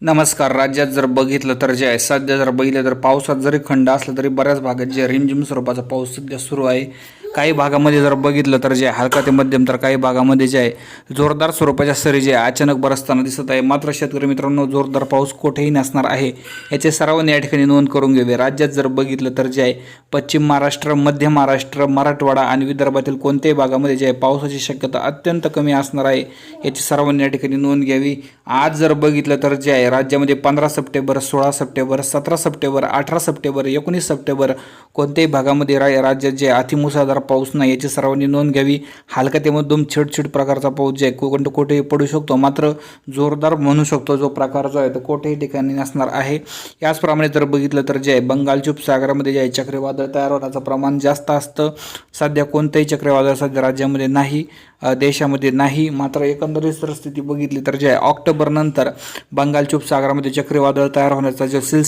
नमस्कार. राज्यात जर बघितलं तर जे आहे सध्या जर बघितलं तर पावसात जरी खंड असला तरी बऱ्याच भागात जे रिमझिम स्वरूपाचा पाऊस सध्या सुरू आहे. काही भागामध्ये जर बघितलं तर जे हलका ते मध्यम तर काही भागामध्ये जे आहे जोरदार स्वरूपाच्या सरी जे अचानक बरसताना दिसत आहे. मात्र शेतकरी मित्रांनो जोरदार पाऊस कुठेही नसणार आहे. याचे सर्वांनी या ठिकाणी नोंद करून घ्यावे. राज्यात जर बघितलं तर जे आहे पश्चिम महाराष्ट्र मध्य महाराष्ट्र मराठवाडा आणि विदर्भातील कोणत्याही भागामध्ये जे आहे पावसाची शक्यता अत्यंत कमी असणार आहे. याची सर्वांनी या ठिकाणी नोंद घ्यावी. आज जर बघितलं तर जे आहे राज्यामध्ये पंधरा सप्टेंबर सोळा सप्टेंबर सतरा सप्टेंबर अठरा सप्टेंबर एकोणीस सप्टेंबर कोणत्याही भागामध्ये रा राज्यात जे आहे अतिमुसळधार पाऊस नाही याची सर्वांनी नोंद घ्यावी. हलका ते मध्यम छिडछिड प्रकारचा पाऊस जे आहे कोकण कुठेही पडू शकतो मात्र जोरदार म्हणू शकतो जो प्रकार जो आहे तो कोठेही ठिकाणी नसणार आहे. याचप्रमाणे जर बघितलं तर जे आहे बंगालच्या उपसागरामध्ये जे आहे चक्रीवादळ तयार होण्याचं प्रमाण जास्त असतं. सध्या कोणतंही चक्रीवादळ सध्या राज्यामध्ये नाही देशामध्ये नाही. मात्र एकंदरीत जर स्थिती बघितली तर जे आहे ऑक्टोबरनंतर बंगालच्या उपसागरामध्ये चक्रीवादळ तयार होण्याचा जो सिलसिला